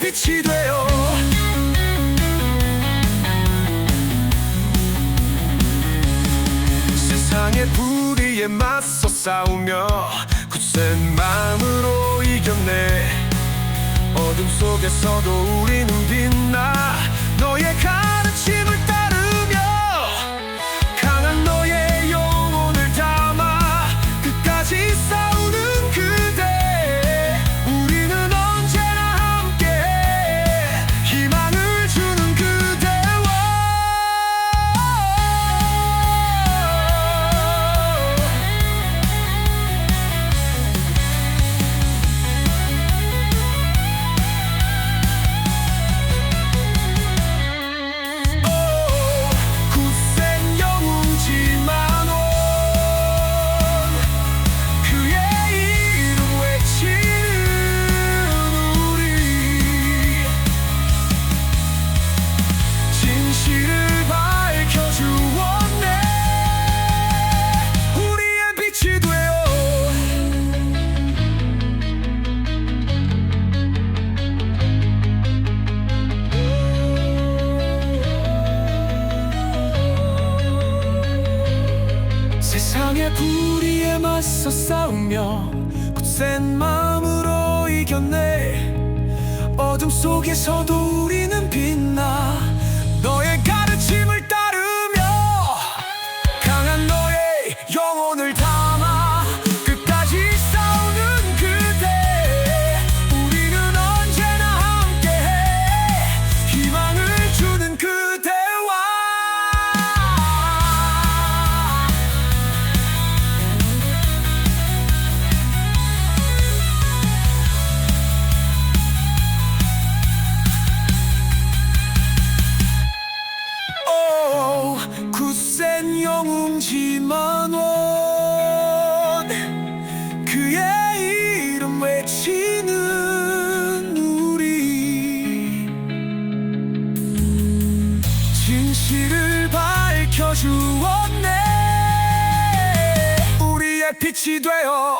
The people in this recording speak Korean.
빛이 되어 세상의 불의에 맞서 싸우며 굳센 마음으로 이겼네. 어둠 속에서도 우리는 빛나 너의 가르침을 세상의 불의에 맞서 싸우며 굳센 마음으로 이겼네. 어둠 속에서도 우리는 빛나 영웅지만 원. 그의 이름 외치는 우리. 진실을 밝혀주었네. 우리의 빛이 되어